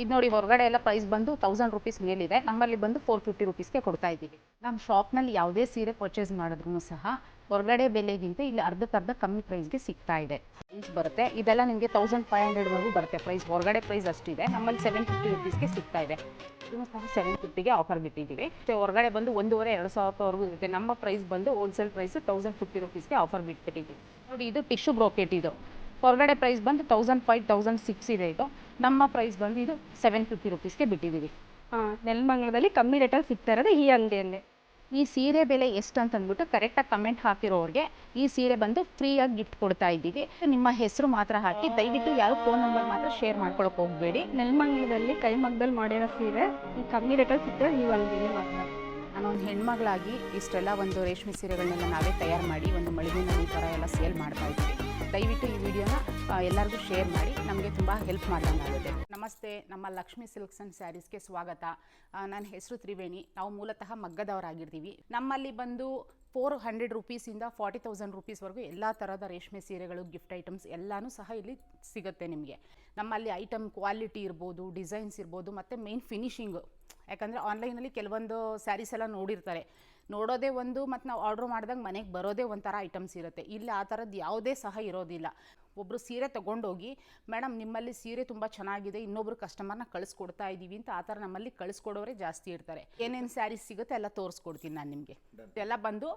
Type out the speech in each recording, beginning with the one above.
ಇದು ನೋಡಿ ಹೊರಗಡೆ ಎಲ್ಲ ಪ್ರೈಸ್ ಬಂದು ತೌಸಂಡ್ ರುಪೀಸ್ ಮೇಲಿದೆ. ನಮ್ಮಲ್ಲಿ ಬಂದು ಫೋರ್ ಫಿಫ್ಟಿ ರುಪೀಸ್ಗೆ ಕೊಡ್ತಾ ಇದ್ದೀವಿ. ನಮ್ಮ ಶಾಪ್ನಲ್ಲಿ ಯಾವುದೇ ಸೀರೆ ಪರ್ಚೇಸ್ ಮಾಡಿದ್ರು ಸಹ ಹೊರಗಡೆ ಬೆಲೆಗಿಂತ ಇಲ್ಲಿ ಅರ್ಧಕ್ಕರ್ಧ ಕಮ್ಮಿ ಪ್ರೈಸ್ಗೆ ಸಿಗ್ತಾ ಇದೆ. ಪ್ರೈಸ್ ಬರುತ್ತೆ. ಇದೆಲ್ಲ ನಿಮಗೆ ತೌಸಂಡ್ ಫೈವ್ ಹಂಡ್ರೆಡ್ವರೆಗೂ ಬರುತ್ತೆ. ಪ್ರೈಸ್ ಹೊರಗಡೆ ಪ್ರೈಸ್ ಅಷ್ಟಿದೆ. ನಮ್ಮಲ್ಲಿ ಸೆವೆನ್ ಫಿಫ್ಟಿ ರುಪೀಸ್ಗೆ ಸಿಗ್ತಾ ಇದೆ. ಇದನ್ನು ಸಹ ಸೆವೆನ್ ಫಿಫ್ಟಿಗೆ ಆಫರ್ ಬಿಟ್ಟಿದ್ದೀವಿ. ಮತ್ತು ಹೊರಗಡೆ ಬಂದು ಒಂದೂವರೆ, ಎರಡು ಸಾವಿರ ರೂಪಾಯಿವರೆಗೂ ಇರುತ್ತೆ. ನಮ್ಮ ಪ್ರೈಸ್ ಬಂದು ಹೋಲ್ಸೇಲ್ ಪ್ರೈಸ್ ತೌಸಂಡ್ ಫಿಫ್ಟಿ ರುಪೀಸ್ಗೆ ಆಫರ್ ಬಿಟ್ಬಿಟ್ಟಿದ್ದೀವಿ ನೋಡಿ, ಇದು ಟಿಶ್ಯೂ ಬ್ರೋಕೆಟ್ ಇದು. ಹೊರಗಡೆ ಪ್ರೈಸ್ ಬಂದು ತೌಸಂಡ್ ಫೈವ್ ತೌಸಂಡ್ ಸಿಕ್ಸ್ ಇದೆ ಇದು. ನಮ್ಮ ಪ್ರೈಸ್ ಬಂದು ಇದು ಸೆವೆನ್ ಫಿಫ್ಟಿ ರುಪೀಸ್ಗೆ ಬಿಟ್ಟಿದ್ದೀವಿ. ಹಾಂ ನೆಲಮಂಗಲದಲ್ಲಿ ಕಮ್ಮಿ ರೇಟಲ್ಲಿ ಸಿಗ್ತಾ ಇರೋದು ಈ ಅಂಗಡಿಯಲ್ಲಿ. ಈ ಸೀರೆ ಬೆಲೆ ಎಷ್ಟು ಅಂತ ಅಂದ್ಬಿಟ್ಟು ಕರೆಕ್ಟಾಗಿ ಕಮೆಂಟ್ ಹಾಕಿರೋರಿಗೆ ಈ ಸೀರೆ ಬಂದು ಫ್ರೀಯಾಗಿ ಗಿಫ್ಟ್ ಕೊಡ್ತಾ ಇದ್ದೀವಿ. ನಿಮ್ಮ ಹೆಸರು ಮಾತ್ರ ಹಾಕಿ ದಯವಿಟ್ಟು ಯಾರು ಫೋನ್ ನಂಬರ್ ಮಾತ್ರ ಶೇರ್ ಮಾಡ್ಕೊಳಕ್ಕೆ ಹೋಗಬೇಡಿ. ನೆಲಮಂಗಲದಲ್ಲಿ ಕೈಮಗ್ಗದಲ್ಲಿ ಮಾಡಿರೋ ಸೀರೆ ಈ ಕಮ್ಮಿ ರೇಟಲ್ಲಿ ಸಿಗ್ತಾ ಈ ಅಂಗಡಿಯಲ್ಲಿ ಮಾತ್ರ. ಒಂದು ಹೆಣ್ಮಗಳಾಗಿ ಇಷ್ಟೆಲ್ಲ ಒಂದು ರೇಷ್ಮೆ ಸೀರೆಗಳನ್ನೆಲ್ಲ ನಾವೇ ತಯಾರು ಮಾಡಿ ಒಂದು ಮಳಿಗೆನಲ್ಲಿ ಈ ಥರ ಎಲ್ಲ ಸೇಲ್ ಮಾಡ್ತಾ ಇದ್ದೀವಿ. ದಯವಿಟ್ಟು ಈ ವಿಡಿಯೋನ ಎಲ್ಲರಿಗೂ ಶೇರ್ ಮಾಡಿ, ನಮಗೆ ತುಂಬ ಹೆಲ್ಪ್ ಮಾಡಿದಂಗಾಗುತ್ತೆ. ನಮಸ್ತೆ, ನಮ್ಮ ಲಕ್ಷ್ಮಿ ಸಿಲ್ಕ್ಸ್ ಆ್ಯಂಡ್ ಸ್ಯಾರೀಸ್ಗೆ ಸ್ವಾಗತ. ನನ್ನ ಹೆಸರು ತ್ರಿವೇಣಿ. ನಾವು ಮೂಲತಃ ಮಗ್ಗದವರಾಗಿರ್ತೀವಿ. ನಮ್ಮಲ್ಲಿ ಬಂದು ಫೋರ್ ಹಂಡ್ರೆಡ್ ರುಪೀಸಿಂದ ಫಾರ್ಟಿ ತೌಸಂಡ್ ರುಪೀಸ್ವರೆಗೂ ಎಲ್ಲ ಥರದ ರೇಷ್ಮೆ ಸೀರೆಗಳು, ಗಿಫ್ಟ್ ಐಟಮ್ಸ್ ಎಲ್ಲನೂ ಸಹ ಇಲ್ಲಿ ಸಿಗುತ್ತೆ ನಿಮಗೆ. ನಮ್ಮಲ್ಲಿ ಐಟಮ್ ಕ್ವಾಲಿಟಿ ಇರ್ಬೋದು, ಡಿಸೈನ್ಸ್ ಇರ್ಬೋದು, ಮತ್ತು ಮೇನ್ ಫಿನಿಷಿಂಗು ಯಾಕಂದರೆ ಆನ್ಲೈನಲ್ಲಿ ಕೆಲವೊಂದು ಸ್ಯಾರೀಸ್ ಎಲ್ಲ ನೋಡಿರ್ತಾರೆ. ನೋಡೋದೇ ಒಂದು ಮತ್ತು ನಾವು ಆರ್ಡ್ರ್ ಮಾಡಿದಾಗ ಮನೆಗೆ ಬರೋದೇ ಒಂಥರ ಐಟಮ್ಸ್ ಇರುತ್ತೆ. ಇಲ್ಲಿ ಆ ಥರದ್ದು ಯಾವುದೇ ಸಹ ಇರೋದಿಲ್ಲ. ಒಬ್ಬರು ಸೀರೆ ತೊಗೊಂಡೋಗಿ ಮೇಡಮ್ ನಿಮ್ಮಲ್ಲಿ ಸೀರೆ ತುಂಬ ಚೆನ್ನಾಗಿದೆ ಇನ್ನೊಬ್ರು ಕಸ್ಟಮರ್ನ ಕಳಿಸ್ಕೊಡ್ತಾ ಇದ್ದೀವಿ ಅಂತ ಆ ಥರ ನಮ್ಮಲ್ಲಿ ಕಳಿಸ್ಕೊಡೋರೇ ಜಾಸ್ತಿ ಇರ್ತಾರೆ. ಏನೇನು ಸ್ಯಾರೀಸ್ ಸಿಗುತ್ತೆ ಎಲ್ಲ ತೋರಿಸ್ಕೊಡ್ತೀನಿ ನಾನು ನಿಮಗೆ. ಇದೆಲ್ಲ ಬಂದು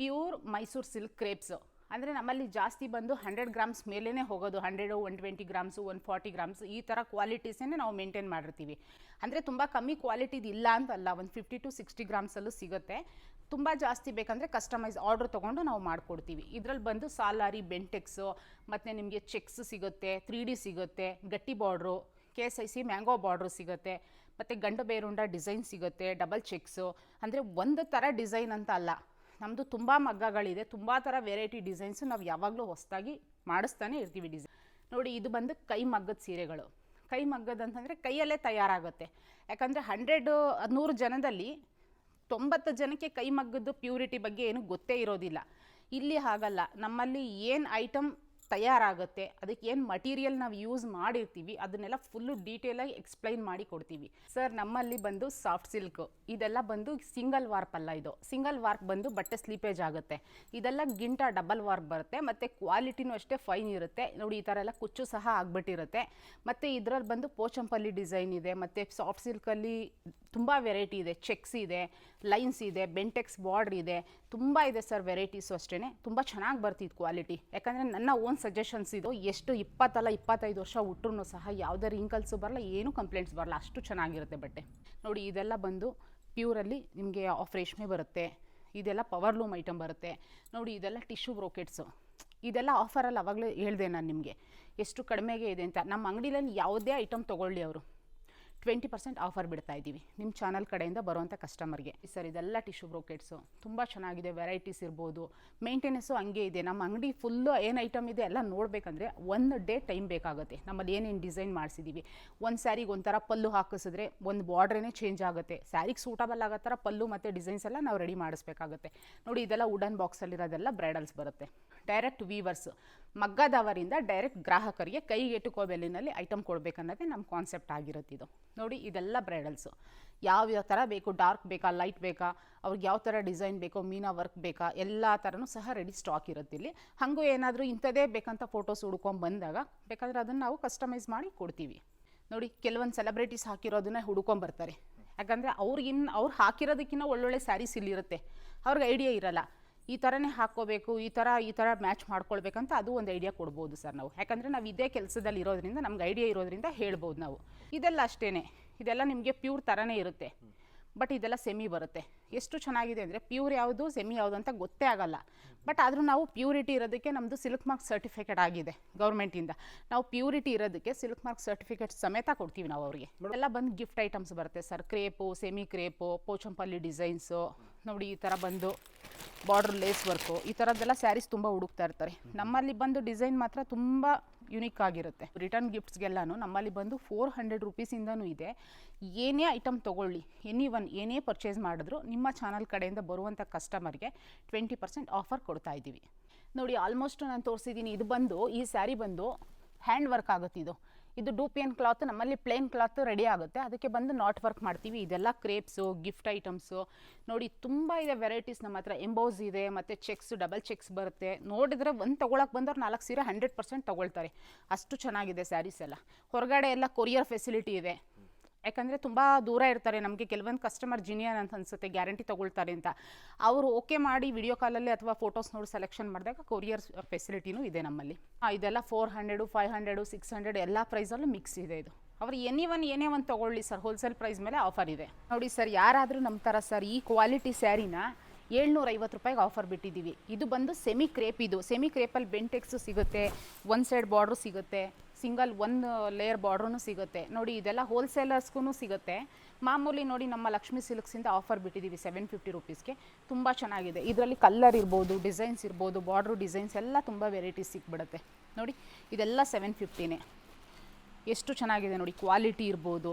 ಪ್ಯೂರ್ ಮೈಸೂರು ಸಿಲ್ಕ್ ಕ್ರೇಪ್ಸು ಅಂದರೆ ನಮ್ಮಲ್ಲಿ ಜಾಸ್ತಿ ಬಂದು ಹಂಡ್ರೆಡ್ ಗ್ರಾಮ್ಸ್ ಮೇಲೇ ಹೋಗೋದು. Hundred one twenty grams one forty grams, ಈ ಥರ ಕ್ವಾಲಿಟೀಸೇ ನಾವು ಮೇಂಟೈನ್ ಮಾಡಿರ್ತೀವಿ. ಅಂದರೆ ತುಂಬ ಕಮ್ಮಿ ಕ್ವಾಲಿಟಿದು ಇಲ್ಲ ಅಂತಲ್ಲ, ಒಂದು ಫಿಫ್ಟಿ ಟು ಸಿಕ್ಸ್ಟಿ ಗ್ರಾಮ್ಸಲ್ಲೂ ಸಿಗುತ್ತೆ. ತುಂಬ ಜಾಸ್ತಿ ಬೇಕಂದರೆ ಕಸ್ಟಮೈಸ್ ಆರ್ಡ್ರ್ ತೊಗೊಂಡು ನಾವು ಮಾಡಿಕೊಡ್ತೀವಿ. ಇದರಲ್ಲಿ ಬಂದು ಸಾಲಾರಿ ಬೆಂಟೆಕ್ಸು ಮತ್ತು ನಿಮಗೆ ಚೆಕ್ಸ್ ಸಿಗುತ್ತೆ ತ್ರೀ ಡಿ ಸಿಗುತ್ತೆ, ಗಟ್ಟಿ border K S I C mango border ಸಿಗುತ್ತೆ, ಮತ್ತು ಗಂಡು ಬೇರುಂಡ ಡಿಸೈನ್ ಸಿಗುತ್ತೆ ಡಬಲ್ ಚೆಕ್ಸು ಅಂದರೆ ಒಂದು ಥರ ಡಿಸೈನ್ ಅಂತ ಅಲ್ಲ ನಮ್ಮದು ತುಂಬ ಮಗ್ಗಗಳಿದೆ, ತುಂಬ ಥರ ವೆರೈಟಿ ಡಿಸೈನ್ಸು ನಾವು ಯಾವಾಗಲೂ ಹೊಸದಾಗಿ ಮಾಡಿಸ್ತಾನೆ ಇರ್ತೀವಿ ಡಿಸೈನ್ ನೋಡಿ, ಇದು ಬಂದು ಕೈ ಮಗ್ಗದ ಸೀರೆಗಳು. ಕೈ ಮಗ್ಗದ ಅಂತಂದರೆ ಕೈಯಲ್ಲೇ ತಯಾರಾಗುತ್ತೆ. ಯಾಕಂದರೆ ಹಂಡ್ರೆಡ್ ನೂರು ಜನದಲ್ಲಿ ತೊಂಬತ್ತು ಜನಕ್ಕೆ ಕೈ ಮಗ್ಗದ ಪ್ಯೂರಿಟಿ ಬಗ್ಗೆ ಏನು ಗೊತ್ತೇ ಇರೋದಿಲ್ಲ. ಇಲ್ಲಿ ಹಾಗಲ್ಲ. ನಮ್ಮಲ್ಲಿ ಏನು ಐಟಮ್ ತಯಾರಾಗುತ್ತೆ. ಅದಕ್ಕೆ ಏನು ಮಟೀರಿಯಲ್ ನಾವು ಯೂಸ್ ಮಾಡಿರ್ತೀವಿ, ಅದನ್ನೆಲ್ಲ ಫುಲ್ಲು ಡೀಟೇಲಾಗಿ ಎಕ್ಸ್ಪ್ಲೈನ್ ಮಾಡಿ ಕೊಡ್ತೀವಿ. ಸರ್ ನಮ್ಮಲ್ಲಿ ಬಂದು ಸಾಫ್ಟ್ ಸಿಲ್ಕ್ ಇದೆಲ್ಲ ಬಂದು ಸಿಂಗಲ್ ವಾರ್ಪ್ ಅಲ್ಲ ಇದು. ಸಿಂಗಲ್ ವಾರ್ಪ್ ಬಂದು ಬಟ್ಟೆ ಸ್ಲೀಪೇಜ್ ಆಗುತ್ತೆ. ಇದೆಲ್ಲ ಗಿಂಟ ಡಬಲ್ ವಾರ್ಪ್ ಬರುತ್ತೆ, ಮತ್ತು ಕ್ವಾಲಿಟಿನೂ ಅಷ್ಟೇ ಫೈನ್ ಇರುತ್ತೆ. ನೋಡಿ, ಈ ಥರ ಎಲ್ಲ ಕುಚ್ಚು ಸಹ ಆಗ್ಬಿಟ್ಟಿರುತ್ತೆ. ಮತ್ತು ಇದರಲ್ಲಿ ಬಂದು ಪೋಚಂಪಲ್ಲಿ ಡಿಸೈನ್ ಇದೆ, ಮತ್ತು ಸಾಫ್ಟ್ ಸಿಲ್ಕಲ್ಲಿ ತುಂಬ ವೆರೈಟಿ ಇದೆ. ಚೆಕ್ಸ್ ಇದೆ ಲೈನ್ಸ್ ಇದೆ ಬೆಂಟೆಕ್ಸ್ ಬಾರ್ಡ್ರ್ ಇದೆ. ತುಂಬ ಇದೆ ಸರ್ ವೆರೈಟೀಸು ಅಷ್ಟೇ ತುಂಬ ಚೆನ್ನಾಗಿ ಬರ್ತಿತ್ತು ಕ್ವಾಲಿಟಿ ಯಾಕಂದರೆ ನನ್ನ ಓನ್ ಸಜೆಷನ್ಸ್ ಇದು ಎಷ್ಟು ಇಪ್ಪತ್ತಲ್ಲ ಇಪ್ಪತ್ತೈದು ವರ್ಷ ಹುಟ್ಟರು ಸಹ ಯಾವುದೇ ರಿಂಕಲ್ಸು ಬರಲ್ಲ, ಏನೂ ಕಂಪ್ಲೇಂಟ್ಸ್ ಬರಲ್ಲ. ಅಷ್ಟು ಚೆನ್ನಾಗಿರುತ್ತೆ ಬಟ್ಟೆ. ನೋಡಿ, ಇದೆಲ್ಲ ಬಂದು ಪ್ಯೂರಲ್ಲಿ ನಿಮಗೆ ಆಫ್ ರೇಷ್ಮೆ ಬರುತ್ತೆ. ಇದೆಲ್ಲ ಪವರ್ ಲೂಮ್ ಐಟಮ್ ಬರುತ್ತೆ. ನೋಡಿ, ಇದೆಲ್ಲ ಟಿಶ್ಯೂ ಬ್ರೋಕೆಟ್ಸು ಇದೆಲ್ಲ ಆಫರಲ್ಲಿ ಅವಾಗಲೇ ಹೇಳಿದೆ ನಾನು ನಿಮಗೆ. ಎಷ್ಟು ಕಡಿಮೆಗೆ ಇದೆ ಅಂತ. ನಮ್ಮ ಅಂಗಡಿಯಲ್ಲಿ ಯಾವುದೇ ಐಟಮ್ ತೊಗೊಳ್ಳಿ ಅವರು. ಟ್ವೆಂಟಿ ಪರ್ಸೆಂಟ್ ಆಫರ್ ಬಿಡ್ತಾ ಇದ್ದೀವಿ. ನಿಮ್ಮ ಚಾನಲ್ ಕಡೆಯಿಂದ ಬರುವಂಥ ಕಸ್ಟಮರ್ಗೆ ಸರ್ ಇದೆಲ್ಲ ಟಿಶ್ಯೂ ಬ್ರೋಕೆಟ್ಸು ತುಂಬ ಚೆನ್ನಾಗಿದೆ ವೆರೈಟೀಸ್ ಇರ್ಬೋದು. ಮೇಂಟೆನೆನ್ಸು ಹಂಗೆ ಇದೆ. ನಮ್ಮ ಅಂಗಡಿ ಫುಲ್ಲು ಏನು ಐಟಮ್ ಇದೆ ಎಲ್ಲ ನೋಡಬೇಕಂದ್ರೆ ಒಂದು ಡೇ ಟೈಮ್ ಬೇಕಾಗುತ್ತೆ. ನಮ್ಮಲ್ಲಿ ಏನೇನು ಡಿಸೈನ್ ಮಾಡಿಸಿದ್ದೀವಿ ಒಂದು ಸ್ಯಾರಿಗೆ ಒಂಥರ ಪಲ್ಲು ಹಾಕಿಸಿದ್ರೆ ಒಂದು ಬಾರ್ಡ್ರೇ ಚೇಂಜ್ ಆಗುತ್ತೆ. ಸ್ಯಾರಿಗೆ ಸೂಟಬಲ್ ಆಗೋ ಥರ ಪಲ್ಲು ಮತ್ತು ಡಿಸೈನ್ಸ್ ಎಲ್ಲ ನಾವು ರೆಡಿ ಮಾಡಿಸ್ಬೇಕಾಗುತ್ತೆ. ನೋಡಿ, ಇದೆಲ್ಲ ವುಡನ್ ಬಾಕ್ಸಲ್ಲಿರೋದೆಲ್ಲ ಬ್ರೈಡಲ್ಸ್ ಬರುತ್ತೆ. ಡೈರೆಕ್ಟ್ ವೀವರ್ಸ್ ಮಗ್ಗದವರಿಂದ ಡೈರೆಕ್ಟ್ ಗ್ರಾಹಕರಿಗೆ ಕೈಗೆಟುಕೋ ಬೆಲೆಯಲ್ಲಿ ಐಟಮ್ ಕೊಡಬೇಕನ್ನೋದೇ ನಮ್ಮ ಕಾನ್ಸೆಪ್ಟ್ ಆಗಿರುತ್ತೆ ಇದು. ನೋಡಿ, ಇದೆಲ್ಲ ಬ್ರೈಡಲ್ಸು. ಯಾವ ಯಾವ ಥರ ಬೇಕು? ಡಾರ್ಕ್ ಬೇಕಾ? ಲೈಟ್ ಬೇಕಾ? ಅವ್ರಿಗೆ ಯಾವ ಥರ ಡಿಸೈನ್ ಬೇಕೋ? ಮೀನಾ ವರ್ಕ್ ಬೇಕಾ? ಎಲ್ಲ ಥರನೂ ಸಹ ರೆಡಿ ಸ್ಟಾಕ್ ಇರುತ್ತೆ ಇಲ್ಲಿ. ಹಾಗೂ ಏನಾದರೂ ಇಂಥದ್ದೇ ಬೇಕಂತ ಫೋಟೋಸ್ ಹುಡ್ಕೊಂಡು ಬಂದಾಗ ಬೇಕಾದರೆ ಅದನ್ನು ನಾವು ಕಸ್ಟಮೈಸ್ ಮಾಡಿ ಕೊಡ್ತೀವಿ. ನೋಡಿ, ಕೆಲವೊಂದು ಸೆಲೆಬ್ರಿಟೀಸ್ ಹಾಕಿರೋದನ್ನ ಹುಡ್ಕೊಂಬರ್ತಾರೆ ಯಾಕಂದರೆ ಅವ್ರಿಗಿನ್ನ ಅವ್ರು ಹಾಕಿರೋದಕ್ಕಿಂತ ಒಳ್ಳೊಳ್ಳೆ ಸ್ಯಾರೀಸ್ ಇಲ್ಲಿರುತ್ತೆ. ಅವ್ರಿಗೆ ಐಡಿಯಾ ಇರಲ್ಲ. ಈ ಥರನೇ ಹಾಕ್ಕೋಬೇಕು ಈ ಥರ ಈ ಥರ ಮ್ಯಾಚ್ ಮಾಡ್ಕೊಳ್ಬೇಕಂತ ಅದು ಒಂದು ಐಡಿಯಾ ಕೊಡ್ಬೋದು ಸರ್ ನಾವು. ಯಾಕಂದರೆ ನಾವು ಇದೇ ಕೆಲಸದಲ್ಲಿ ಇರೋದ್ರಿಂದ ನಮ್ಗೆ ಐಡಿಯಾ ಇರೋದ್ರಿಂದ ಹೇಳ್ಬೋದು ನಾವು. ಇದೆಲ್ಲ ಅಷ್ಟೇ ಇದೆಲ್ಲ ನಿಮಗೆ ಪ್ಯೂರ್ ಥರನೇ ಇರುತ್ತೆ. ಬಟ್ ಇದೆಲ್ಲ ಸೆಮಿ ಬರುತ್ತೆ. ಎಷ್ಟು ಚೆನ್ನಾಗಿದೆ ಅಂದರೆ ಪ್ಯೂರ್ ಯಾವುದು ಸೆಮಿ ಯಾವುದು ಅಂತ ಗೊತ್ತೇ ಆಗಲ್ಲ. ಬಟ್ ಆದರೂ ನಾವು ಪ್ಯೂರಿಟಿ ಇರೋದಕ್ಕೆ ನಮ್ಮದು ಸಿಲ್ಕ್ ಮಾರ್ಕ್ ಸರ್ಟಿಫಿಕೇಟ್ ಆಗಿದೆ ಗೌರ್ಮೆಂಟಿಂದ ನಾವು ಪ್ಯೂರಿಟಿ ಇರೋದಕ್ಕೆ ಸಿಲ್ಕ್ ಮಾರ್ಕ್ ಸರ್ಟಿಫಿಕೇಟ್ ಸಮೇತ ಕೊಡ್ತೀವಿ ನಾವು ಅವರಿಗೆ. ಎಲ್ಲ ಬಂದು ಗಿಫ್ಟ್ ಐಟಮ್ಸ್ ಬರುತ್ತೆ sir crepe semi crepe Pochampally designs ನೋಡಿ ಈ ಥರ ಬಂದು ಬಾರ್ಡ್ರ್ ಲೇಸ್ ವರ್ಕು. ಈ ಥರದ್ದೆಲ್ಲ ಸ್ಯಾರೀಸ್ ತುಂಬ ಹುಡುಕ್ತಾ ಇರ್ತಾರೆ. ನಮ್ಮಲ್ಲಿ ಬಂದು ಡಿಸೈನ್ ಮಾತ್ರ ತುಂಬ ಯುನಿಕ್ ಆಗಿರುತ್ತೆ. ರಿಟರ್ನ್ ಗಿಫ್ಟ್ಸ್ಗೆಲ್ಲನೂ ನಮ್ಮಲ್ಲಿ ಬಂದು ಫೋರ್ ಹಂಡ್ರೆಡ್ ರುಪೀಸಿಂದನೂ ಇದೆ. ಏನೇ ಐಟಮ್ ತೊಗೊಳ್ಳಿ ಎನಿ ಒನ್ ಏನೇ ಪರ್ಚೇಸ್ ಮಾಡಿದ್ರು ನಿಮ್ಮ ಚಾನಲ್ ಕಡೆಯಿಂದ ಬರುವಂಥ ಕಸ್ಟಮರ್ಗೆ ಟ್ವೆಂಟಿ ಪರ್ಸೆಂಟ್ ಆಫರ್ ಕೊಡ್ತಾ ಇದ್ದೀವಿ. ನೋಡಿ ಆಲ್ಮೋಸ್ಟ್ ನಾನು ತೋರಿಸಿದ್ದೀನಿ ಇದು ಬಂದು ಈ ಸ್ಯಾರಿ ಬಂದು ಹ್ಯಾಂಡ್ ವರ್ಕ್ ಆಗುತ್ತೆ ಇದು. ಇದು ಡೂಪಿಯನ್ ಕ್ಲಾತ್, ನಮ್ಮಲ್ಲಿ ಪ್ಲೇನ್ ಕ್ಲಾತ್ ರೆಡಿ ಆಗುತ್ತೆ. ಅದಕ್ಕೆ ಬಂದು ನಾಟ್ ವರ್ಕ್ ಮಾಡ್ತೀವಿ. ಇದೆಲ್ಲ ಕ್ರೇಪ್ಸು, ಗಿಫ್ಟ್ ಐಟಮ್ಸು. ನೋಡಿ, ತುಂಬ ಇದೆ ವೆರೈಟೀಸ್ ನಮ್ಮ ಹತ್ರ. ಎಂಬೋಸ್ ಇದೆ, ಮತ್ತು ಚೆಕ್ಸ್, ಡಬಲ್ ಚೆಕ್ಸ್ ಬರುತ್ತೆ. ನೋಡಿದ್ರೆ ಒಂದು ತೊಗೊಳಕ್ಕೆ ಬಂದವ್ರು ನಾಲ್ಕು ಸೀರೆ ಹಂಡ್ರೆಡ್ ಪರ್ಸೆಂಟ್ ತೊಗೊಳ್ತಾರೆ. ಅಷ್ಟು ಚೆನ್ನಾಗಿದೆ ಸ್ಯಾರೀಸ್ ಎಲ್ಲ. ಹೊರಗಡೆ ಎಲ್ಲ ಕೊರಿಯರ್ ಫೆಸಿಲಿಟಿ ಇದೆ. ಯಾಕಂದರೆ ತುಂಬ ದೂರ ಇರ್ತಾರೆ. ನಮಗೆ ಕೆಲವೊಂದು ಕಸ್ಟಮರ್ ಜಿನಿಯನ್ ಅಂತ ಅನಿಸುತ್ತೆ ಗ್ಯಾರಂಟಿ ತೊಗೊಳ್ತಾರೆ ಅಂತ. ಅವರು ಓಕೆ ಮಾಡಿ ವಿಡಿಯೋ ಕಾಲಲ್ಲಿ ಅಥವಾ ಫೋಟೋಸ್ ನೋಡಿ ಸೆಲೆಕ್ಷನ್ ಮಾಡಿದಾಗ ಕೊರಿಯರ್ ಫೆಸಿಲಿಟಿನೂ ಇದೆ ನಮ್ಮಲ್ಲಿ. ಇದೆಲ್ಲ four hundred five hundred six hundred ಎಲ್ಲ ಪ್ರೈಸಲ್ಲೂ ಮಿಕ್ಸ್ ಇದೆ ಇದು. ಅವ್ರು ಎನಿ ಒನ್ ಏನೇ ಒಂದು ತೊಗೊಳ್ಳಿ ಸರ್ ಹೋಲ್ಸೇಲ್ ಪ್ರೈಸ್ ಮೇಲೆ ಆಫರ್ ಇದೆ. ನೋಡಿ ಸರ್ ಯಾರಾದರೂ ನಮ್ಮ ಥರ ಸರ್ ಈ ಕ್ವಾಲಿಟಿ ಸ್ಯಾರಿನ ಏಳ್ನೂರ ಐವತ್ತು ರೂಪಾಯಿಗೆ ಆಫರ್ ಬಿಟ್ಟಿದ್ದೀವಿ. ಇದು ಬಂದು ಸೆಮಿ ಕ್ರೇಪ್ ಇದು. ಸೆಮಿ ಕ್ರೇಪಲ್ಲಿ ಬೆಂಟೆಕ್ಸು ಸಿಗುತ್ತೆ ಒನ್ ಸೈಡ್ ಬಾರ್ಡ್ರು ಸಿಗುತ್ತೆ. ಸಿಂಗಲ್ ಒಂದು ಲೇಯರ್ ಬಾರ್ಡ್ರೂ ಸಿಗುತ್ತೆ. ನೋಡಿ, ಇದೆಲ್ಲ ಹೋಲ್ಸೇಲರ್ಸ್ಗೂ ಸಿಗುತ್ತೆ. ಮಾಮೂಲಿ ನೋಡಿ, ನಮ್ಮ ಲಕ್ಷ್ಮೀ ಸಿಲ್ಕ್ಸಿಂದ ಆಫರ್ ಬಿಟ್ಟಿದ್ದೀವಿ ಸೆವೆನ್ ಫಿಫ್ಟಿ ರುಪೀಸ್ಗೆ. ತುಂಬ ಚೆನ್ನಾಗಿದೆ. ಇದರಲ್ಲಿ ಕಲ್ಲರ್ ಇರ್ಬೋದು ಡಿಸೈನ್ಸ್ ಇರ್ಬೋದು ಬಾರ್ಡ್ರು ಡಿಸೈನ್ಸ್ ಎಲ್ಲ ತುಂಬ ವೆರೈಟೀಸ್ ಸಿಕ್ಬಿಡುತ್ತೆ. ನೋಡಿ, ಇದೆಲ್ಲ ಸೆವೆನ್ ಫಿಫ್ಟಿನೇ ಎಷ್ಟು ಚೆನ್ನಾಗಿದೆ ನೋಡಿ ಕ್ವಾಲಿಟಿ ಇರ್ಬೋದು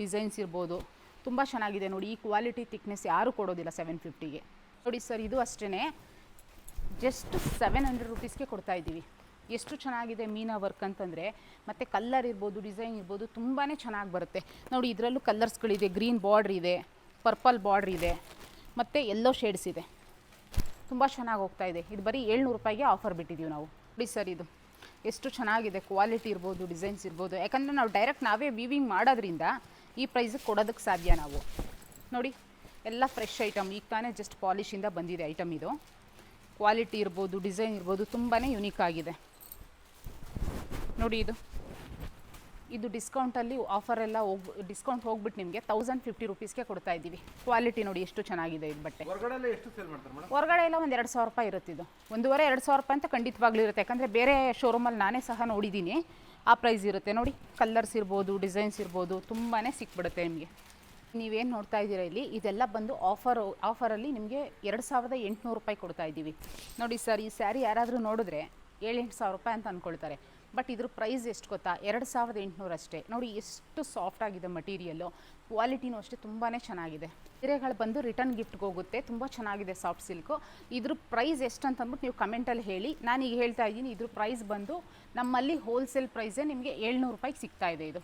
ಡಿಸೈನ್ಸ್ ಇರ್ಬೋದು. ತುಂಬ ಚೆನ್ನಾಗಿದೆ ನೋಡಿ, ಈ ಕ್ವಾಲಿಟಿ ತಿಕ್ನೆಸ್ ಯಾರೂ ಕೊಡೋದಿಲ್ಲ ಸೆವೆನ್ ಫಿಫ್ಟಿಗೆ ನೋಡಿ ಸರ್ ಇದು ಅಷ್ಟೇ ಜಸ್ಟ್ ಸೆವೆನ್ ಹಂಡ್ರೆಡ್ ರುಪೀಸ್ಗೆ ಕೊಡ್ತಾ ಇದ್ದೀವಿ. ಎಷ್ಟು ಚೆನ್ನಾಗಿದೆ ಮೀನಾ ವರ್ಕ್ ಅಂತಂದರೆ, ಮತ್ತು ಕಲ್ಲರ್ ಇರ್ಬೋದು ಡಿಸೈನ್ ಇರ್ಬೋದು ತುಂಬಾ ಚೆನ್ನಾಗಿ ಬರುತ್ತೆ. ನೋಡಿ, ಇದರಲ್ಲೂ ಕಲ್ಲರ್ಸ್ಗಳಿದೆ ಗ್ರೀನ್ ಬಾರ್ಡ್ರ್ ಇದೆ ಪರ್ಪಲ್ ಬಾರ್ಡ್ರ್ ಇದೆ, ಮತ್ತು ಎಲ್ಲೋ ಶೇಡ್ಸ್ ಇದೆ. ತುಂಬ ಚೆನ್ನಾಗಿ ಹೋಗ್ತಾ ಇದೆ. ಇದು ಬರೀ ಏಳ್ನೂರು ರೂಪಾಯಿಗೆ ಆಫರ್ ಬಿಟ್ಟಿದ್ದೀವಿ ನಾವು. ನೋಡಿ ಸರ್ ಇದು. ಎಷ್ಟು ಚೆನ್ನಾಗಿದೆ ಕ್ವಾಲಿಟಿ ಇರ್ಬೋದು ಡಿಸೈನ್ಸ್ ಇರ್ಬೋದು. ಯಾಕಂದರೆ ನಾವು ಡೈರೆಕ್ಟ್ ನಾವೇ ವೀವಿಂಗ್ ಮಾಡೋದ್ರಿಂದ ಈ ಪ್ರೈಸಿಗೆ ಕೊಡೋದಕ್ಕೆ ಸಾಧ್ಯ ನಾವು. ನೋಡಿ, ಎಲ್ಲ ಫ್ರೆಶ್ ಐಟಮ್ ಈಗ ತಾನೇ ಜಸ್ಟ್ ಪಾಲಿಶಿಂದ ಬಂದಿದೆ ಐಟಮ್ ಇದು. ಕ್ವಾಲಿಟಿ ಇರ್ಬೋದು ಡಿಸೈನ್ ಇರ್ಬೋದು ತುಂಬಾ ಯುನೀಕ್ ಆಗಿದೆ. ನೋಡಿ ಇದು. ಇದು ಡಿಸ್ಕೌಂಟಲ್ಲಿ ಆಫರ್ ಎಲ್ಲ ಹೋಗಿ ಡಿಸ್ಕೌಂಟ್ ಹೋಗ್ಬಿಟ್ಟು ನಿಮಗೆ ತೌಸಂಡ್ ಫಿಫ್ಟಿ ರುಪೀಸ್ಗೆ ಕೊಡ್ತಾ ಇದ್ದೀವಿ. ಕ್ವಾಲಿಟಿ ನೋಡಿ ಎಷ್ಟು ಚೆನ್ನಾಗಿದೆ ಇದು ಬಟ್ಟೆ. ಹೊರಗಡೆ ಎಲ್ಲ ಒಂದು ಎರಡು ಸಾವಿರ ರೂಪಾಯಿ ಇರುತ್ತೆ ಇದು. ಒಂದೂವರೆ ಎರಡು ಸಾವಿರ ರೂಪಾಯಿ ಅಂತ ಖಂಡಿತವಾಗ್ಲೂ ಇರುತ್ತೆ. ಯಾಕಂದರೆ ಬೇರೆ ಶೋರೂಮಲ್ಲಿ ನಾನೇ ಸಹ ನೋಡಿದ್ದೀನಿ ಆ ಪ್ರೈಸ್ ಇರುತ್ತೆ. ನೋಡಿ ಕಲರ್ಸ್ ಇರ್ಬೋದು ಡಿಸೈನ್ಸ್ ಇರ್ಬೋದು ತುಂಬಾ ಸಿಕ್ಬಿಡುತ್ತೆ ನಿಮಗೆ. ನೀವೇನು ನೋಡ್ತಾ ಇದ್ದೀರಾ ಇಲ್ಲಿ ಇದೆಲ್ಲ ಬಂದು ಆಫರ್ ಆಫರಲ್ಲಿ ನಿಮಗೆ ಎರಡು ಸಾವಿರದ ಎಂಟುನೂರು ರೂಪಾಯಿ ಕೊಡ್ತಾ ಇದ್ದೀವಿ. ನೋಡಿ ಸರ್ ಈ ಸ್ಯಾರಿ ಯಾರಾದರೂ ನೋಡಿದ್ರೆ ಏಳೆಂಟು ಸಾವಿರ ರೂಪಾಯಿ ಅಂತ ಅಂದ್ಕೊಳ್ತಾರೆ ಬಟ್ ಇದ್ರ ಪ್ರೈಸ್ ಎಷ್ಟು ಗೊತ್ತಾ? ಎರಡು ಸಾವಿರದ ಎಂಟುನೂರು ಅಷ್ಟೇ. ನೋಡಿ ಎಷ್ಟು ಸಾಫ್ಟ್ ಆಗಿದೆ ಮಟೀರಿಯಲ್ಲು ಕ್ವಾಲಿಟಿನೂ ಅಷ್ಟೇ ತುಂಬಾ ಚೆನ್ನಾಗಿದೆ. ಸೀರೆಗಳು ಬಂದು ರಿಟರ್ನ್ ಗಿಫ್ಟ್ಗೆ ಹೋಗುತ್ತೆ. ತುಂಬ ಚೆನ್ನಾಗಿದೆ ಸಾಫ್ಟ್ ಸಿಲ್ಕು ಇದ್ರ ಪ್ರೈಸ್ ಎಷ್ಟು ಅಂತ ಅಂದ್ಬಿಟ್ಟು ನೀವು ಕಮೆಂಟಲ್ಲಿ ಹೇಳಿ. ನಾನೀಗ ಹೇಳ್ತಾ ಇದ್ದೀನಿ ಇದ್ರ ಪ್ರೈಸ್ ಬಂದು ನಮ್ಮಲ್ಲಿ ಹೋಲ್ಸೇಲ್ ಪ್ರೈಸೇ ನಿಮಗೆ ಏಳ್ನೂರು ರೂಪಾಯಿಗೆ ಸಿಗ್ತಾ ಇದೆ ಇದು.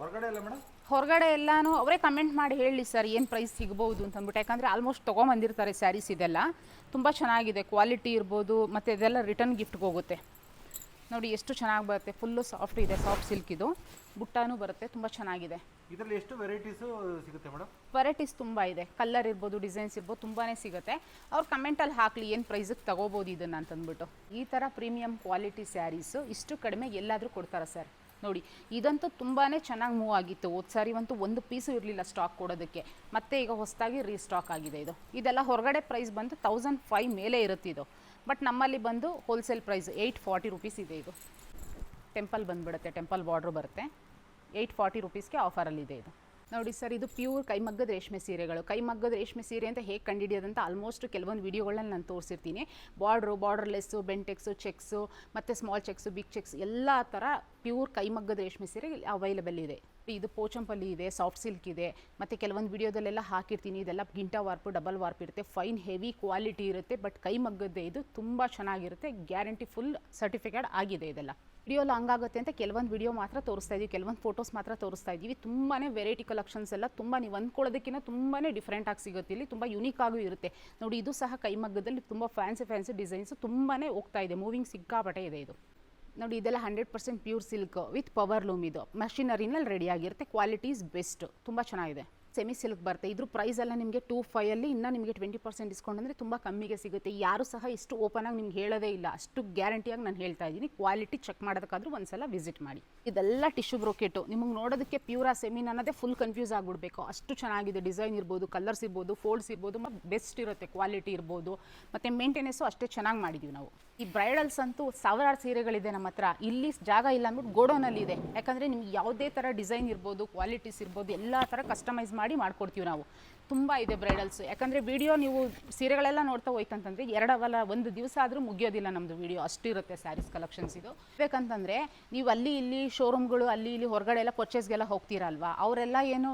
ಹೊರಗಡೆ ಎಲ್ಲ ಮೇಡಮ್? ಹೊರಗಡೆ ಎಲ್ಲಾನು ಅವರೇ ಕಮೆಂಟ್ ಮಾಡಿ ಹೇಳಿ ಸರ್ ಏನು ಪ್ರೈಸ್ ಸಿಗ್ಬೋದು ಅಂತ ಅಂದ್ಬಿಟ್ಟು ಯಾಕಂದರೆ ಆಲ್ಮೋಸ್ಟ್ ತೊಗೊಂಬಂದಿರ್ತಾರೆ ಸ್ಯಾರೀಸ್ ಇದೆಲ್ಲ. ತುಂಬ ಚೆನ್ನಾಗಿದೆ ಕ್ವಾಲಿಟಿ ಇರ್ಬೋದು ಮತ್ತು ಇದೆಲ್ಲ ರಿಟರ್ನ್ ಗಿಫ್ಟ್ಗೆ ಹೋಗುತ್ತೆ. ನೋಡಿ ಎಷ್ಟು ಚೆನ್ನಾಗಿ ಬರುತ್ತೆ. ಫುಲ್ಲು ಸಾಫ್ಟ್ ಇದೆ ಸಾಫ್ಟ್ ಸಿಲ್ಕ್ ಇದು. ಬುಟ್ಟಾನೂ ಬರುತ್ತೆ ತುಂಬ ಚೆನ್ನಾಗಿದೆ. ಇದರಲ್ಲಿ ಎಷ್ಟು ವೆರೈಟೀಸು ಸಿಗುತ್ತೆ ಮೇಡಮ್ ವೆರೈಟೀಸ್ ತುಂಬ ಇದೆ. ಕಲರ್ ಇರ್ಬೋದು ಡಿಸೈನ್ಸ್ ಇರ್ಬೋದು ತುಂಬಾ ಸಿಗುತ್ತೆ. ಅವ್ರು ಕಮೆಂಟಲ್ಲಿ ಹಾಕಲಿ ಏನು ಪ್ರೈಸಿಗೆ ತಗೋಬೋದು ಇದನ್ನು ಅಂತಂದ್ಬಿಟ್ಟು. ಈ ಥರ ಪ್ರೀಮಿಯಂ ಕ್ವಾಲಿಟಿ ಸ್ಯಾರೀಸು ಇಷ್ಟು ಕಡಿಮೆ ಎಲ್ಲಾದರೂ ಕೊಡ್ತಾರೆ ಸರ್ ನೋಡಿ ಇದಂತೂ ತುಂಬಾ ಚೆನ್ನಾಗಿ ಮೂವ್ ಆಗಿತ್ತು. ಹೋದ ಸಾರಿ ಅಂತೂ ಒಂದು ಪೀಸು ಇರಲಿಲ್ಲ ಸ್ಟಾಕ್ ಕೊಡೋದಕ್ಕೆ. ಮತ್ತೆ ಈಗ ಹೊಸದಾಗಿ ರೀಸ್ಟಾಕ್ ಆಗಿದೆ ಇದು. ಇದೆಲ್ಲ ಹೊರಗಡೆ ಪ್ರೈಸ್ ಬಂದು ತೌಸಂಡ್ ಫೈವ್ ಮೇಲೆ ಇರುತ್ತೆ ಇದು. ಬಟ್ ನಮ್ಮಲ್ಲಿ ಬಂದು wholesale price eight forty rupees ಇದೆ ಇದು. ಟೆಂಪಲ್ ಬಂದುಬಿಡುತ್ತೆ ಟೆಂಪಲ್ ಬಾರ್ಡ್ರು ಬರುತ್ತೆ. ಏಯ್ಟ್ ಫಾರ್ಟಿ ರುಪೀಸ್ಗೆ ಆಫರಲ್ಲಿದೆ ಇದು. ನೋಡಿ ಸರ್, ಇದು ಪ್ಯೂರ್ ಕೈಮಗ್ಗದ ರೇಷ್ಮೆ ಸೀರೆಗಳು. ಕೈಮಗ್ಗದ ರೇಷ್ಮೆ ಸೀರೆ ಅಂತ ಹೇಗೆ ಕಂಡಿಡಿಯೋದಂತ ಆಲ್ಮೋಸ್ಟ್ ಕೆಲವೊಂದು ವೀಡಿಯೋಗಳನ್ನ ನಾನು ತೋರಿಸಿರ್ತೀನಿ. ಬಾರ್ಡ್ರು ಬಾರ್ಡರ್ಲೆಸ್ಸು ಬೆಂಟೆಕ್ಸು ಚೆಕ್ಸು ಮತ್ತು ಸ್ಮಾಲ್ ಚೆಕ್ಸು ಬಿಗ್ ಚೆಕ್ಸ್ ಎಲ್ಲ ಥರ ಪ್ಯೂರ್ ಕೈಮಗ್ಗದ ರೇಷ್ಮೆ ಸೀರೆ ಅವೈಲೇಬಲ್ ಇದೆ. ಇದು ಪೋಚಂಪಲ್ಲಿ ಇದೆ ಸಾಫ್ಟ್ ಸಿಲ್ಕ್ ಇದೆ, ಮತ್ತು ಕೆಲವೊಂದು ವಿಡಿಯೋದಲ್ಲೆಲ್ಲ ಹಾಕಿರ್ತೀನಿ. ಇದೆಲ್ಲ ಗಿಂಟ ವಾರ್ಪು ಡಬಲ್ ವಾರ್ಪ್ ಇರುತ್ತೆ. ಫೈನ್ ಹೆವಿ ಕ್ವಾಲಿಟಿ ಇರುತ್ತೆ ಬಟ್ ಕೈಮಗ್ಗದ್ದೇ ಇದು ತುಂಬ ಚೆನ್ನಾಗಿರುತ್ತೆ. ಗ್ಯಾರಂಟಿ ಫುಲ್ ಸರ್ಟಿಫಿಕೇಟ್ ಆಗಿದೆ ಇದೆಲ್ಲ. ವಿಡಿಯೋಲ್ಲ ಆಗುತ್ತೆ ಅಂತ ಕೆಲವೊಂದು ವಿಡಿಯೋ ಮಾತ್ರ ತೋರಿಸ್ತಾ ಇದ್ದೀವಿ ಕೆಲವೊಂದು ಫೋಟೋಸ್ ಮಾತ್ರ ತೋರಿಸ್ತಾ ಇದ್ದೀವಿ ತುಂಬಾ ವೆರೈಟಿ ಕಲೆಕ್ಷನ್ಸ್ ಎಲ್ಲ ತುಂಬ ನೀವು ಅಂದ್ಕೊಳ್ಳೋದಕ್ಕಿಂತ ತುಂಬಾ ಡಿಫ್ರೆಂಟ್ ಆಗಿ ಸಿಗುತ್ತೆ. ಇಲ್ಲಿ ತುಂಬ ಯುನೀಕ್ ಆಗೂ ಇರುತ್ತೆ. ನೋಡಿ, ಇದು ಸಹ ಕೈಮಗ್ಗದಲ್ಲಿ ತುಂಬ ಫ್ಯಾನ್ಸಿ ಫ್ಯಾನ್ಸಿ ಡಿಸೈನ್ಸ್ ತುಂಬಾ ಹೋಗ್ತಾ ಇದೆ. ಮೂವಿಂಗ್ ಸಿಕ್ಕಾಪಟ್ಟೆ ಇದೆ ಇದು. ನೋಡಿ, ಇದೆಲ್ಲ hundred percent pure silk with power loom ಇದು. ಮಷಿನರಿನಲ್ಲಿ ರೆಡಿ ಆಗಿರುತ್ತೆ. ಕ್ವಾಲಿಟಿ ಇಸ್ ಬೆಸ್ಟ್ ತುಂಬ ಚೆನ್ನಾಗಿದೆ. ಸೆಮಿ ಸಿಲ್ಕ್ ಬರುತ್ತೆ. ಇದ್ರ ಪ್ರೈಸ್ ಎಲ್ಲ ನಿಮಗೆ ಟೂ ಅಲ್ಲಿ ಇನ್ನೂ ನಿಮಗೆ ಟ್ವೆಂಟಿ ಪರ್ಸೆಂಟ್ ಡಿಸ್ಕೌಂಟ್ ಅಂದರೆ ತುಂಬ ಕಮ್ಮಿಗೆ ಸಿಗುತ್ತೆ. ಯಾರು ಸಹ ಇಷ್ಟು ಓಪನ್ ಆಗಿ ನಿಮ್ಗೆ ಹೇಳೋದೇ ಇಲ್ಲ. ಅಷ್ಟು ಗ್ಯಾರಂಟಿಯಾಗಿ ನಾನು ಹೇಳ್ತಾ ಇದ್ದೀನಿ. ಕ್ವಾಲಿಟಿ ಚೆಕ್ ಮಾಡೋದಕ್ಕಾದ್ರೂ ಒಂದ್ಸಲ ವಿಸಿಟ್ ಮಾಡಿ. ಇದೆಲ್ಲ ಟಿಶ್ಯೂ ಬ್ರೋಕೆಟು ನಿಮಗೆ ನೋಡೋದಕ್ಕೆ ಪ್ಯೂರಾ ಸೆಮಿನ್ ಅನ್ನೋದೇ ಫುಲ್ ಕನ್ಫ್ಯೂಸ್ ಆಗಿಬಿಡ್ಬೇಕು. ಅಷ್ಟು ಚೆನ್ನಾಗಿದೆ ಡಿಸೈನ್ ಇರ್ಬೋದು ಕಲರ್ಸ್ ಇರ್ಬೋದು ಫೋಲ್ಡ್ಸ್ ಇರ್ಬೋದು ಬೆಸ್ಟ್ ಇರುತ್ತೆ ಕ್ವಾಲಿಟಿ ಇರ್ಬೋದು. ಮತ್ತು ಮೇಂಟೆನೆನ್ಸು ಅಷ್ಟೇ ಚೆನ್ನಾಗಿ ಮಾಡಿದ್ದೀವಿ ನಾವು. ಈ ಬ್ರೈಡಲ್ಸ್ ಅಂತೂ ಸಾವಿರಾರು ಸೀರೆಗಳಿದೆ ನಮ್ಮ ಹತ್ರ. ಇಲ್ಲಿ ಜಾಗ ಇಲ್ಲ ಅಂದ್ಬಿಟ್ಟು ಗೋಡೌನಲ್ಲಿ ಇದೆ. ಯಾಕಂದರೆ ನಿಮ್ಗೆ ಯಾವುದೇ ಥರ ಡಿಸೈನ್ ಇರ್ಬೋದು ಕ್ವಾಲಿಟೀಸ್ ಇರ್ಬೋದು, ಎಲ್ಲ ಥರ ಕಸ್ಟಮೈಸ್ ಮಾಡಿ ಮಾಡ್ಕೊಡ್ತೀವಿ ನಾವು. ತುಂಬ ಇದೆ ಬ್ರೈಡಲ್ಸ್. ಯಾಕಂದರೆ ವಿಡಿಯೋ ನೀವು ಸೀರೆಗಳೆಲ್ಲ ನೋಡ್ತಾ ಹೋಯ್ತಂತಂದರೆ ಎರಡವಲ್ಲ ಒಂದು ದಿವಸ ಆದರೂ ಮುಗಿಯೋದಿಲ್ಲ ನಮ್ಮದು ವಿಡಿಯೋ. ಅಷ್ಟಿರುತ್ತೆ ಸ್ಯಾರೀಸ್ ಕಲೆಕ್ಷನ್ಸ್ ಇದು. ಬೇಕಂತಂದರೆ ನೀವು ಅಲ್ಲಿ ಇಲ್ಲಿ ಶೋರೂಮ್ಗಳು ಅಲ್ಲಿ ಇಲ್ಲಿ ಹೊರಗಡೆ ಎಲ್ಲ ಪರ್ಚೇಸ್ಗೆಲ್ಲ ಹೋಗ್ತೀರಲ್ವಾ? ಅವರೆಲ್ಲ ಏನು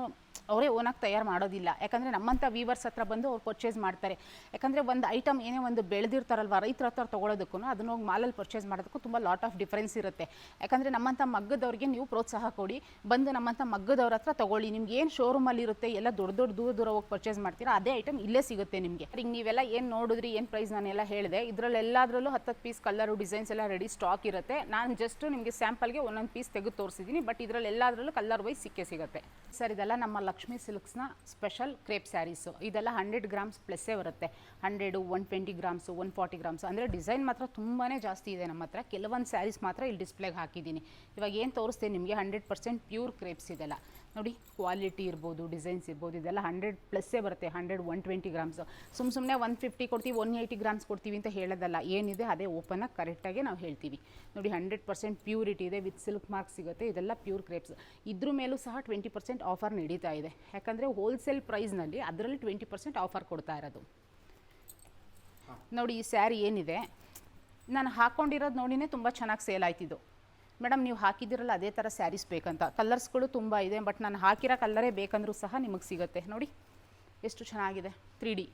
ಅವರೇ ಓನಾಗಿ ತಯಾರು ಮಾಡೋದಿಲ್ಲ. ಯಾಕಂದರೆ ನಮ್ಮಂಥ ವೀವರ್ಸ್ ಹತ್ರ ಬಂದು ಅವ್ರು ಪರ್ಚೇಸ್ ಮಾಡ್ತಾರೆ. ಯಾಕಂದರೆ ಒಂದು ಐಟಮ್ ಏನೇ ಒಂದು ಬೆಳೆದಿರ್ತಾರಲ್ವ, ರೈತರ ಹತ್ರ ತೊಗೊಳೋದಕ್ಕೂ ಅದನ್ನ ಹೋಗಿ ಮಾಲಲ್ಲಿ ಪರ್ಚೇಸ್ ಮಾಡೋದಕ್ಕೂ ತುಂಬ ಲಾಟ್ ಆಫ್ ಡಿಫ್ರೆನ್ಸ್ ಇರುತ್ತೆ. ಯಾಕಂದರೆ ನಮ್ಮಂಥ ಮಗ್ಗದವ್ರಿಗೆ ನೀವು ಪ್ರೋತ್ಸಾಹ ಕೊಡಿ, ಬಂದು ನಮ್ಮಂಥ ಮಗ್ಗದವ್ರ ಹತ್ರ ತೊಗೊಳ್ಳಿ. ನಿಮ್ಗೆ ಏನು ಶೋರೂಮಲ್ಲಿ ಇರುತ್ತೆ, ಎಲ್ಲ ದೊಡ್ಡ ದೊಡ್ಡ ದೂರ ದೂರ ಹೋಗಿ ಪರ್ಚೇಸ್ ಮಾಡ್ತೀರಾ, ಅದೇ ಐಟಮ್ ಇಲ್ಲೇ ಸಿಗುತ್ತೆ ನಿಮಗೆ. ಈಗ ನೀವೆಲ್ಲ ಏನು ನೋಡಿದ್ರಿ, ಏನು ಪ್ರೈಸ್ ನಾನೆಲ್ಲ ಹೇಳಿದೆ ಇದರಲ್ಲಿ ಎಲ್ಲದರಲ್ಲೂ ಹತ್ತು ಪೀಸ್ ಕಲರು ಡಿಸೈನ್ಸ್ ಎಲ್ಲ ರೆಡಿ ಸ್ಟಾಕ್ ಇರುತ್ತೆ. ನಾನು ಜಸ್ಟ್ ನಿಮಗೆ ಸ್ಯಾಂಪಲ್ಗೆ ಒಂದೊಂದು ಪೀಸ್ ತೆಗೆದು ತೋರಿಸಿದ್ದೀನಿ ಬಟ್ ಇದರಲ್ಲಿ ಎಲ್ಲದರಲ್ಲೂ ಕಲರ್ ವೈಸ್ ಸಿಕ್ಕೇ ಸಿಗುತ್ತೆ. ಸರ್, ಇದೆಲ್ಲ ನಮ್ಮ ಲಕ್ಷ್ಮಿ ಸಿಲ್ಕ್ಸ್ನ ಸ್ಪೆಷಲ್ ಕ್ರೇಪ್ ಸ್ಯಾರೀಸು. ಇದೆಲ್ಲ ಹಂಡ್ರೆಡ್ ಗ್ರಾಮ್ಸ್ ಪ್ಲಸ್ಸೇ ಬರುತ್ತೆ. Hundred, one twenty grams, one forty grams ಅಂದರೆ ಡಿಸೈನ್ ಮಾತ್ರ ತುಂಬಾ ಜಾಸ್ತಿ ಇದೆ ನಮ್ಮ ಹತ್ರ. ಕೆಲವೊಂದು ಸ್ಯಾರೀಸ್ ಮಾತ್ರ ಇಲ್ಲಿ ಡಿಸ್ಪ್ಲೇಗೆ ಹಾಕಿದ್ದೀನಿ. ಇವಾಗ ಏನು ತೋರಿಸ್ತೀನಿ ನಿಮಗೆ? ಹಂಡ್ರೆಡ್ ಪರ್ಸೆಂಟ್ ಪ್ಯೂರ್ ಕ್ರೇಪ್ಸ್ ಇದೆಲ್ಲ. ನೋಡಿ ಕ್ವಾಲಿಟಿ ಇರ್ಬೋದು ಡಿಸೈನ್ಸ್ ಇರ್ಬೋದು, ಇದೆಲ್ಲ ಹಂಡ್ರೆಡ್ ಪ್ಲಸ್ಸೇ ಬರುತ್ತೆ ಹಂಡ್ರೆಡ್ ಒನ್ ಟ್ವೆಂಟಿ ಗ್ರಾಮ್ಸ್ ಸುಮ್ಮ ಸುಮ್ಮನೆ ಒನ್ ಫಿಫ್ಟಿ ಕೊಡ್ತೀವಿ ಒನ್ ಏಯ್ಟಿ ಗ್ರಾಮ್ಸ್ ಕೊಡ್ತೀವಿ ಅಂತ ಹೇಳೋದಲ್ಲ, ಏನಿದೆ ಅದೇ ಓಪನಾಗಿ ಕರೆಕ್ಟಾಗಿ ನಾವು ಹೇಳ್ತೀವಿ. ನೋಡಿ ಹಂಡ್ರೆಡ್ ಪರ್ಸೆಂಟ್ ಪ್ಯೂರಿಟಿ ಇದೆ ವಿತ್ ಸಿಲ್ಕ್ ಮಾರ್ಕ್ ಸಿಗುತ್ತೆ, ಇದೆಲ್ಲ ಪ್ಯೂರ್ ಕ್ರೇಪ್ಸ್ ಇದ್ರ ಮೇಲೂ ಸಹ ಟ್ವೆಂಟಿ ಪರ್ಸೆಂಟ್ ಆಫರ್ ನಡೀತಾ ಇದೆ. ಯಾಕಂದರೆ ಹೋಲ್ಸೇಲ್ ಪ್ರೈಸ್ನಲ್ಲಿ ಅದರಲ್ಲಿ ಟ್ವೆಂಟಿ ಪರ್ಸೆಂಟ್ ಆಫರ್ ಕೊಡ್ತಾ ಇರೋದು. ನೋಡಿ, ಈ ಸ್ಯಾರಿ ಏನಿದೆ? ನಾನು ಹಾಕ್ಕೊಂಡಿರೋದು ನೋಡಿನೇ ತುಂಬ ಚೆನ್ನಾಗಿ ಸೇಲ್ ಆಯ್ತಿದ್ದು. ಮೇಡಮ್, ನೀವು ಹಾಕಿದ್ದೀರಲ್ಲ, ಅದೇ ಥರ ಸ್ಯಾರೀಸ್ ಬೇಕಂತ. ಕಲರ್ಸ್ಗಳು ತುಂಬ ಇದೆ, ಬಟ್ ನಾನು ಹಾಕಿರೋ ಕಲ್ಲರೇ ಬೇಕಂದರೂ ಸಹ ನಿಮಗೆ ಸಿಗುತ್ತೆ. ನೋಡಿ, ಎಷ್ಟು ಚೆನ್ನಾಗಿದೆ. Three D.